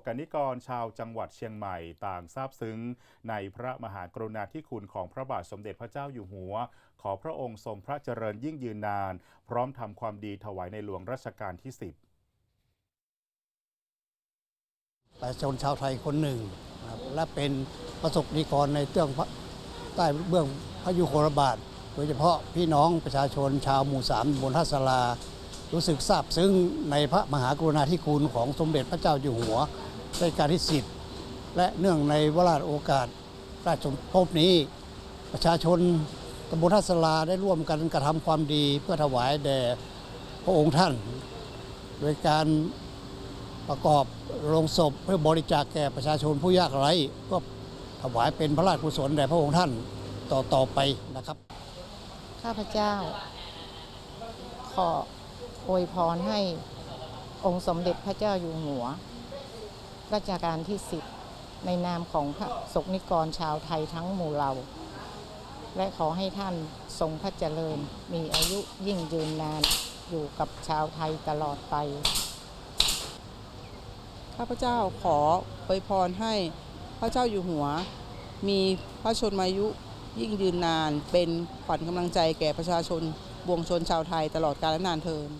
กนิกรชาวจังหวัดเชียงใหม่ต่างซาบซึ้ง ในพระมหากรุณาธิคุณของพระบาทสมเด็จพระเจ้าอยู่หัว ขอพระองค์ทรงพระเจริญยิ่งยืนนาน พร้อมทำความดีถวายในหลวงรัชกาลที่ 10 ประชาชนชาวไทยคนหนึ่ง และเป็นประสบนิกรในเรื่องใต้เบื้องพระยุคลบาท โดยเฉพาะพี่น้องประชาชนชาวหมู่สามบนทัศลา รู้สึกซาบซึ้งในพระมหากรุณาธิคุณของสมเด็จพระเจ้าอยู่หัวรัชกาลที่สิบและเนื่องในวราชโอกาสราชสมภพนี้ ประชาชนตำบลทัศลาได้ร่วมกันกระทำความดีเพื่อถวายแด่พระองค์ท่าน โดยการประกอบโรงศพเพื่อบริจาคแก่ประชาชนผู้ยากไร้ก็ถวายเป็นพระราชกุศลแด่พระองค์ท่านต่อต่อไปนะครับ ข้าพเจ้าขอ อวยพรให้องค์สมเด็จพระเจ้าอยู่หัว รัชกาลที่สิบในนามของพระสกนิกรชาวไทยทั้งหมู่เรา และขอให้ท่านทรงพระเจริญมีอายุยิ่งยืนนานอยู่กับชาวไทยตลอดไป ข้าพเจ้าขออวยพรให้พระเจ้าอยู่หัว มีพระชนมายุยิ่งยืนนาน เป็นขวัญกำลังใจแก่ประชาชนบวงชนชาวไทยตลอดกาลนานเทิน